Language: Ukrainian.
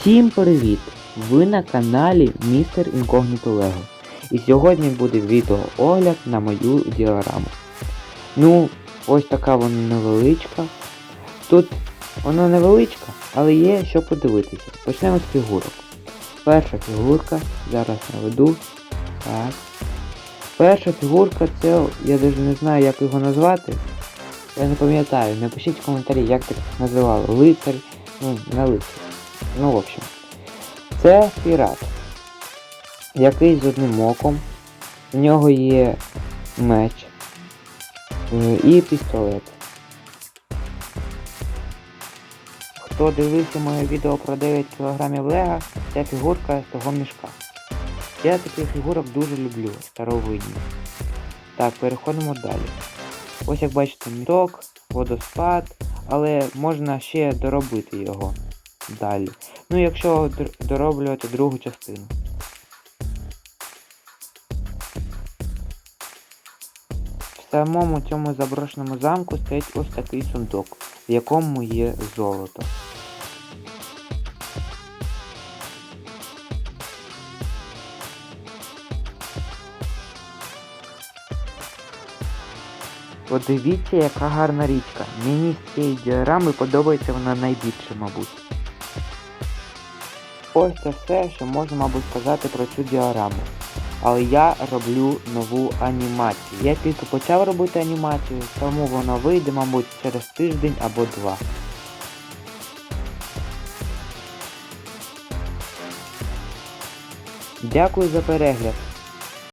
Всім привіт! Ви на каналі Містер Інкогніто Лего. І сьогодні буде відеоогляд на мою діораму. Ну, ось така вона невеличка. Тут вона невеличка, але є що подивитися. Почнемо з фігурок. Перша фігурка, зараз наведу. Так. Перша фігурка це, я навіть не знаю як його назвати. Я не пам'ятаю, напишіть в коментарі, як так називали. Лицар, ну, не лицар. Ну, в общем. Це пірат, який з одним оком. У нього є меч е, і пістолет. Хто дивився моє відео про 9 кг лега, ця фігурка з того мішка. Я таких фігурок дуже люблю, старовинні. Так, переходимо далі. Ось як бачите, міток, водоспад, але можна ще доробити його далі. Ну, якщо дороблювати другу частину. В самому цьому заброшеному замку стоїть ось такий сундук, в якому є золото. Подивіться, яка гарна річка. Мені з цієї діорами подобається вона найбільше, мабуть. Ось це все, що можна, мабуть, сказати про цю діораму. Але я роблю нову анімацію. Я тільки почав робити анімацію, тому вона вийде, мабуть, через тиждень або два. Дякую за перегляд.